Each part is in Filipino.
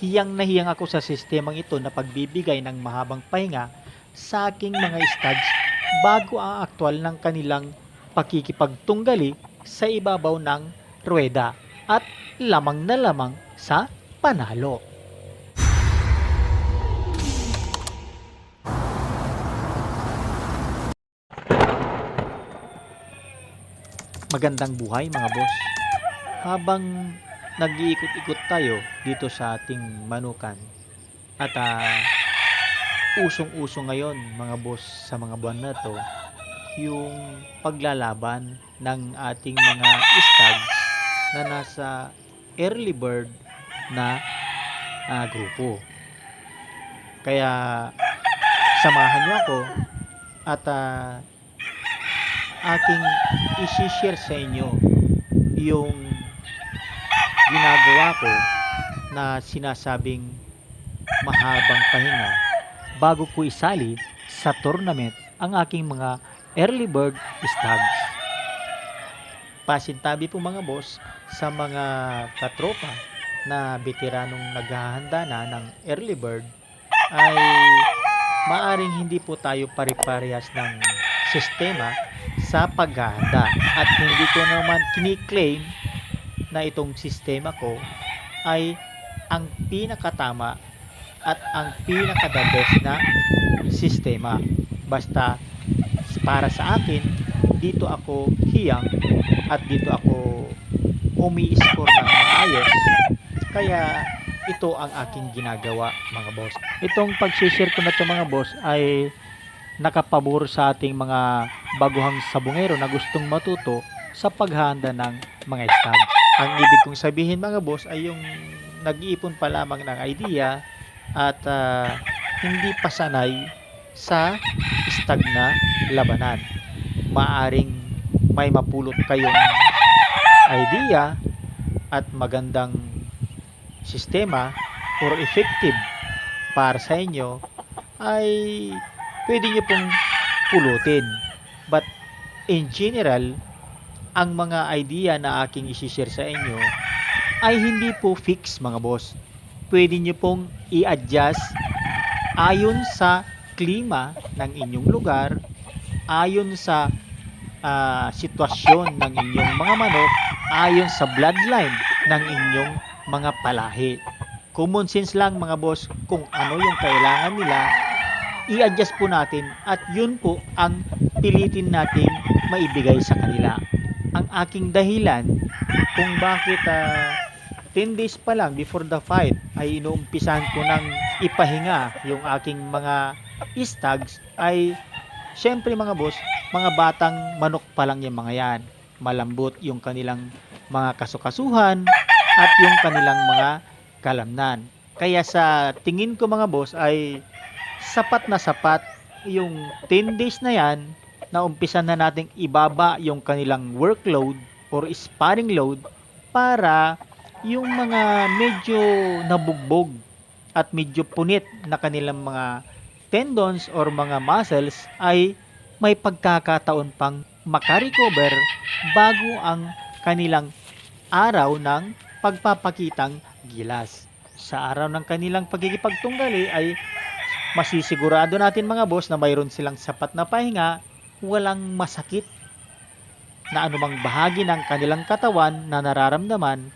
hiyang na hiyang ako sa sistemang ito na pagbibigay ng mahabang pahinga sa aking mga studs bago ang aktwal ng kanilang pakikipagtunggali sa ibabaw ng ruweda at lamang na lamang sa panalo. Magandang buhay mga boss. Habang nag-iikot-ikot tayo dito sa ating manukan at ah, usong-uso ngayon mga boss sa mga buwan na to yung paglalaban ng ating mga stags na nasa early bird na ah, grupo. Kaya samahan niyo ako at ah, aking isi-share sa inyo yung ginagawa ko na sinasabing mahabang pahinga bago ko isali sa tournament ang aking mga early bird stags. Pasintabi po mga boss sa mga katropa na veteranong naghahanda na ng early bird ay maaring hindi po tayo pare-parehas ng sistema sa paghahanda at hindi ko naman kiniklaim na itong sistema ko ay ang pinakatama at ang best na sistema. Basta para sa akin, dito ako hiyang at dito ako umi-score ng maayos. Kaya ito ang aking ginagawa mga boss. Itong pag-share ko na to mga boss ay nakapabor sa ating mga baguhang sabungero na gustong matuto sa paghahanda ng mga stag. Ang ibig kong sabihin mga boss ay yung nag-iipon pa lamang ng idea at ah, hindi pa sanay sa stag na labanan. Maaring may mapulot kayong idea at magandang sistema or effective para sa inyo ay pwede nyo pong pulutin. But in general, ang mga idea na aking isi-share sa inyo ay hindi po fix mga boss. Pwede nyo pong i-adjust ayon sa klima ng inyong lugar, ayon sa ah, sitwasyon ng inyong mga manok, ayon sa bloodline ng inyong mga palahi. Common sense lang mga boss kung ano yung kailangan nila i-adjust po natin at yun po ang pilitin nating maibigay sa kanila. Ang aking dahilan kung bakit ah, 10 days pa lang before the fight ay inuumpisan ko ng ipahinga yung aking mga stags ay syempre mga boss, mga batang manok pa lang yung mga yan. Malambot yung kanilang mga kasukasuhan at yung kanilang mga kalamnan. Kaya sa tingin ko mga boss ay sapat na sapat yung 10 days na yan na umpisan na nating ibaba yung kanilang workload or sparring load para yung mga medyo nabugbog at medyo punit na kanilang mga tendons or mga muscles ay may pagkakataon pang makarecover bago ang kanilang araw ng pagpapakitang gilas. Sa araw ng kanilang pagkikipagtunggali ay masisigurado natin mga boss na mayroon silang sapat na pahinga, walang masakit na anumang bahagi ng kanilang katawan na nararamdaman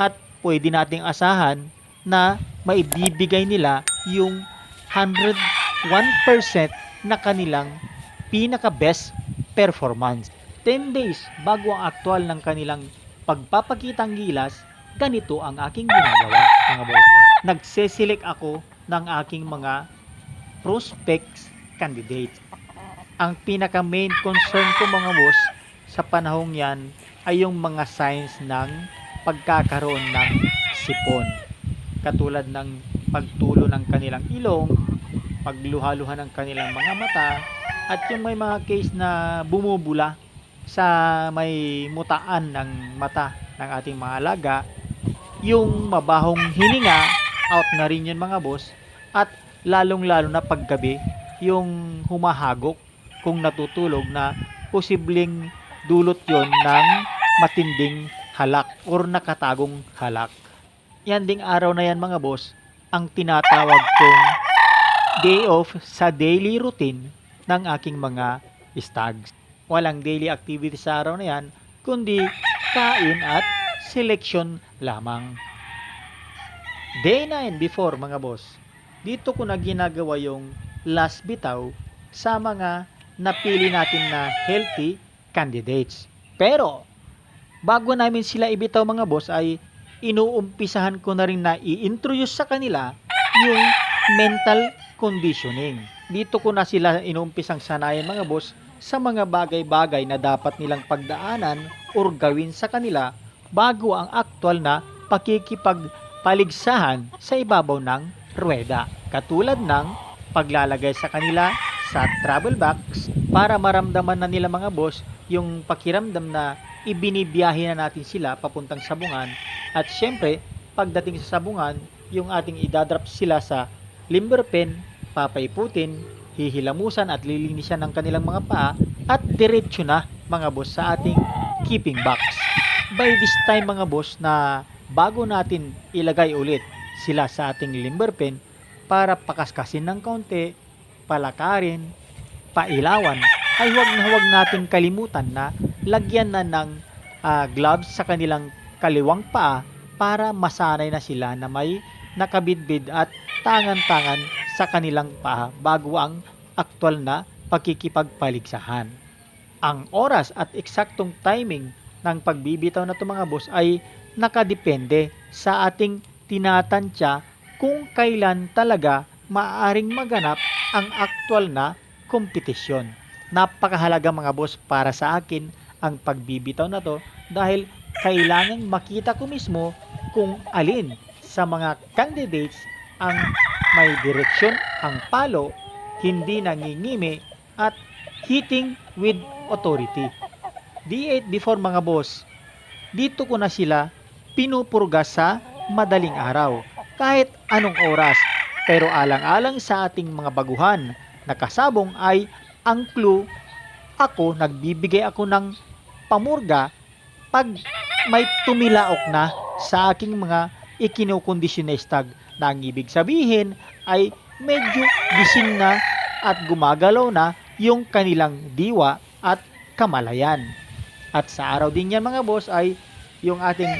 at pwede nating asahan na maibibigay nila yung 101% na kanilang pinaka best performance. 10 days bago ang aktwal ng kanilang pagpapakitang gilas, ganito ang aking ginagawa mga boss. Nagseselect ako ng aking mga prospects candidates. Ang pinaka main concern ko mga boss sa panahong yan ay yung mga signs ng pagkakaroon ng sipon. Katulad ng pagtulo ng kanilang ilong, pagluha-luha ng kanilang mga mata, at yung may mga case na bumubula sa may mutaan ng mata ng ating mga alaga, yung mabahong hininga, out na rin yun mga boss, at lalong-lalo na paggabi, yung humahagok kung natutulog na posibleng dulot yon ng matinding halak or nakatagong halak. yan ding araw na yan mga boss, ang tinatawag kong day off sa daily routine ng aking mga stags. Walang daily activity sa araw na yan, kundi kain at selection lamang. Day 9 before mga boss, dito ko na ginagawa yung last bitaw sa mga napili natin na healthy candidates. Pero, bago namin sila ibitaw mga boss ay inuumpisahan ko na rin na i-introduce sa kanila yung mental conditioning. Dito ko na sila inuumpisang sanayan mga boss sa mga bagay-bagay na dapat nilang pagdaanan or gawin sa kanila bago ang aktual na pakikipagpaligsahan sa ibabaw ng ruweda. Katulad ng paglalagay sa kanila sa travel box para maramdaman na nila mga boss yung pakiramdam na ibinibiyahe na natin sila papuntang sabungan at syempre pagdating sa sabungan yung ating idadrop sila sa limber pen, papaiputin, hihilamusan at lilinisan ng kanilang mga paa at diretso na mga boss sa ating keeping box. By this time mga boss na bago natin ilagay ulit sila sa ating limber pen para pakaskasin ng kaunti, palakarin, pailawan, ay huwag na huwag natin kalimutan na lagyan na ng ah, gloves sa kanilang kaliwang paa para masanay na sila na may nakabidbid at tangan-tangan sa kanilang paa bago ang aktwal na pakikipagpaligsahan. Ang oras at eksaktong timing ng pagbibitaw na mga boss ay nakadepende sa ating tinatansya kung kailan talaga maaaring maganap ang aktwal na kompetisyon. Napakahalaga mga boss para sa akin ang pagbibitaw na to dahil kailangan makita ko mismo kung alin sa mga candidates ang may direksyon ang palo, hindi nangingimi at hitting with authority. D8 before mga boss, dito ko na sila pinupurga sa madaling araw kahit anong oras. Pero alang-alang sa ating mga baguhan na kasabong ay ang clue ako nagbibigay ako ng pamurga pag may tumilaok na sa aking mga ikinukondisyon na stag na ang ibig sabihin ay medyo gising na at gumagalaw na yung kanilang diwa at kamalayan. At sa araw din yan mga boss ay yung ating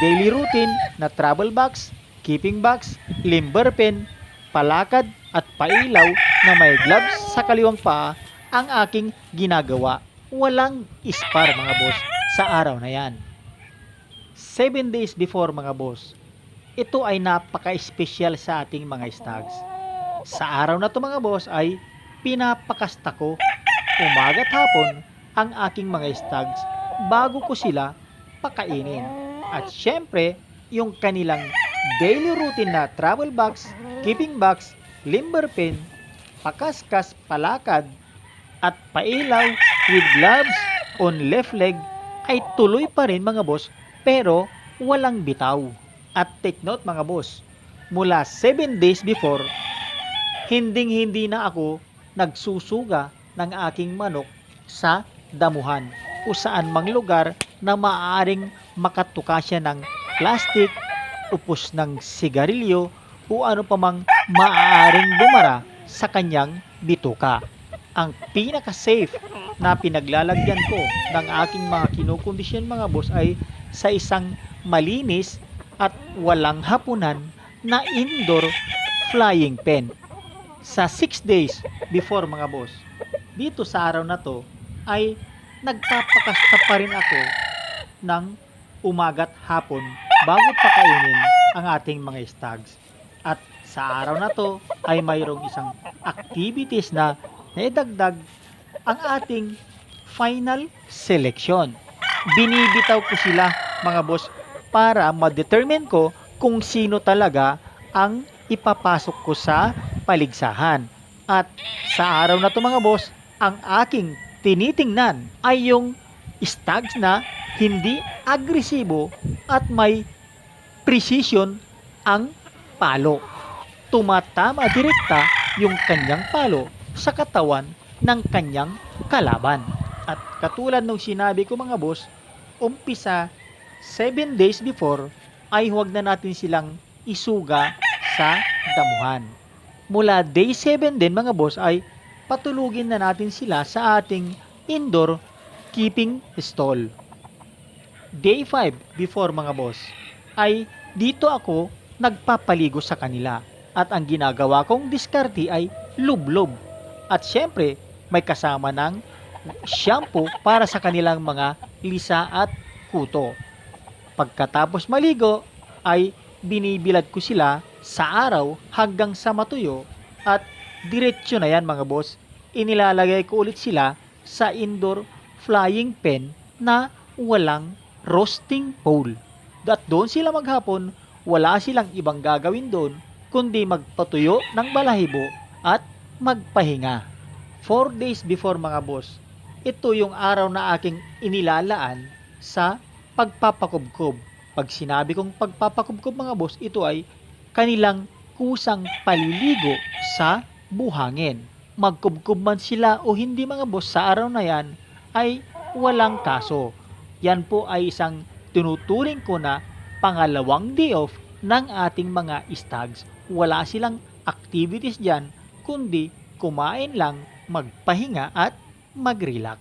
daily routine na travel box, keeping box, limber pen, palakad at pailaw na may gloves sa kaliwang paa ang aking ginagawa. Walang ispar mga boss sa araw na yan. 7 days before mga boss, ito ay napaka-espesyal sa ating mga stags. Sa araw na to mga boss ay pinapakasta ko umaga at hapon ang aking mga stags bago ko sila pakainin. At syempre, yung kanilang daily routine na travel box, keeping box, limber pen, pakaskas, palakad, at pailaw with gloves on left leg ay tuloy pa rin mga boss pero walang bitaw. At take note mga boss, mula 7 days before, hinding hindi na ako nagsusuga ng aking manok sa damuhan o saan mang lugar na maaaring makatuka siya ng plastic, upos ng sigarilyo o ano pa mang maaaring bumara sa kanyang bituka. Ang pinaka-safe na pinaglalagyan ko ng aking mga kinukondisyon mga boss ay sa isang malinis at walang hapunan na indoor flying pen. Sa 6 days before mga boss, dito sa araw na to ay nagpapakasta pa rin ako ng umagat hapon bago pakainin ang ating mga stags. At sa araw na to ay mayroong isang activities na naidagdag ang ating final selection. Binibitaw ko sila mga boss para ma-determine ko kung sino talaga ang ipapasok ko sa paligsahan. At sa araw na to mga boss, ang aking tinitingnan ay yung stags na hindi agresibo at may precision ang palo. Tumatama direkta yung kanyang palo sa katawan ng kanyang kalaban. At katulad nung sinabi ko mga boss, umpisa 7 days before ay huwag na natin silang isuga sa damuhan. Mula day 7 din mga boss ay patulugin na natin sila sa ating indoor keeping stall. Day 5 before mga boss ay dito ako nagpapaligo sa kanila at ang ginagawa kong diskarte ay lublob at syempre may kasama ng shampoo para sa kanilang mga lisa at kuto. Pagkatapos maligo ay binibilad ko sila sa araw hanggang sa matuyo at diretsyo na yan mga boss. Inilalagay ko ulit sila sa indoor flying pen na walang roasting pole. At doon sila maghapon, wala silang ibang gagawin doon kundi magpatuyo ng balahibo at magpahinga. 4 days before mga boss, ito yung araw na aking inilalaan sa pagpapakubkob. Pag sinabi kong pagpapakubkob mga boss, ito ay kanilang kusang paliligo sa buhangin. Magkubkob man sila o hindi mga boss sa araw na yan ay walang kaso. Yan po ay isang tinuturing ko na pangalawang day off ng ating mga stags. Wala silang activities dyan, kundi kumain lang, magpahinga at mag-relax.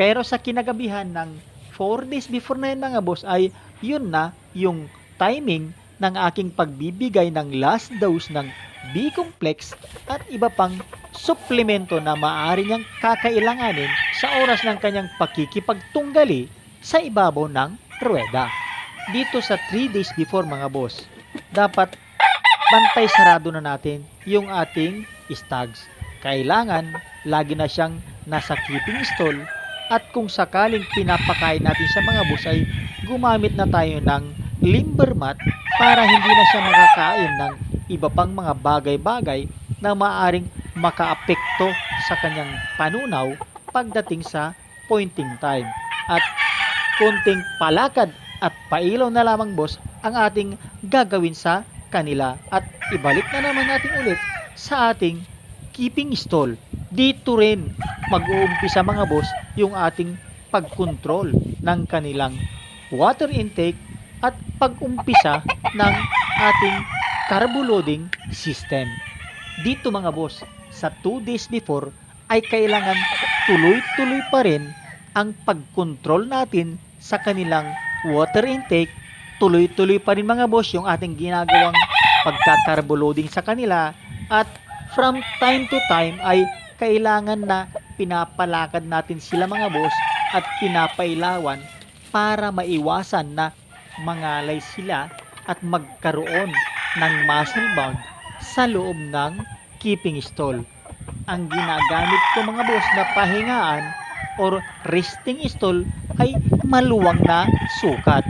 Pero sa kinagabihan ng 4 days before na yun mga boss ay yun na yung timing ng aking pagbibigay ng last dose ng B-complex at iba pang suplemento na maaari niyang kakailanganin sa oras ng kanyang pakikipagtunggali sa ibabaw ng ruweda. Dito sa 3 days before mga boss, dapat bantay sarado na natin yung ating stags. Kailangan lagi na siyang nasa keeping stall at kung sakaling pinapakain natin sa mga boss ay gumamit na tayo ng limber mat para hindi na siya makakain ng iba pang mga bagay-bagay na maaring makaapekto sa kanyang panunaw pagdating sa pointing time. At konting palakad at pailaw na lamang boss ang ating gagawin sa kanila at ibalik na naman natin ulit sa ating keeping stall. Dito rin mag-uumpisa mga boss yung ating pagkontrol ng kanilang water intake at pag-umpisa ng ating carbo loading system. Dito mga boss, sa 2 days before ay kailangan tuloy-tuloy pa rin ang pagkontrol natin sa kanilang water intake. Tuloy-tuloy pa rin mga boss yung ating ginagawang pagka-carbo loading sa kanila at from time to time ay kailangan na pinapalakad natin sila mga boss at pinapailawan para maiwasan na mangalay sila at magkaroon ng muscle bound sa loob ng keeping stall. Ang ginagamit ko mga boss na pahingaan or resting stall ay maluwang na sukat.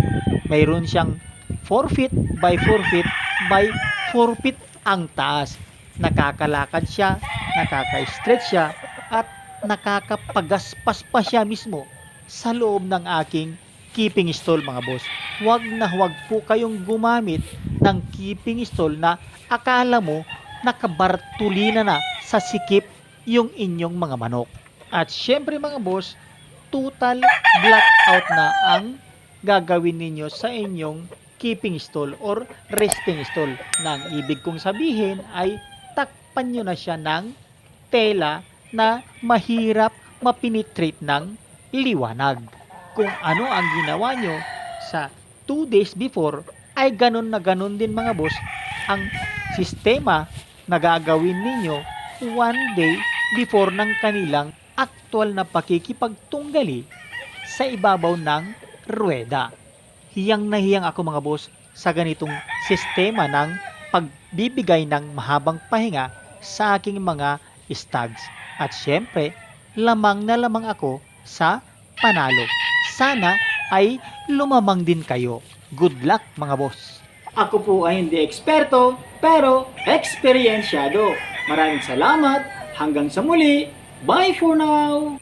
Mayroon siyang 4 feet by 4 feet by 4 feet ang taas. Nakakalakad siya, nakaka-stretch siya, at nakakapagaspas pa siya mismo sa loob ng aking keeping stall mga boss. Huwag na huwag po kayong gumamit ng keeping stall na akala mo nakabartulina na sa sikip yung inyong mga manok. At syempre mga boss, total blackout na ang gagawin ninyo sa inyong keeping stall or resting stall. Nang ibig kong sabihin ay takpan nyo na siya ng tela na mahirap mapinitrate ng liwanag. Kung ano ang ginawa nyo sa 2 days before ay ganun na ganun din mga boss ang sistema na gagawin ninyo one day before ng kanilang aktual na pakikipagtunggali sa ibabaw ng ruweda. Hiyang na hiyang ako mga boss sa ganitong sistema ng pagbibigay ng mahabang pahinga sa aking mga stags. At syempre, lamang na lamang ako sa panalo. Sana ay lumamang din kayo. Good luck mga boss. Ako po ay hindi eksperto, pero eksperyensyado. Maraming salamat. Hanggang sa muli. Bye for now!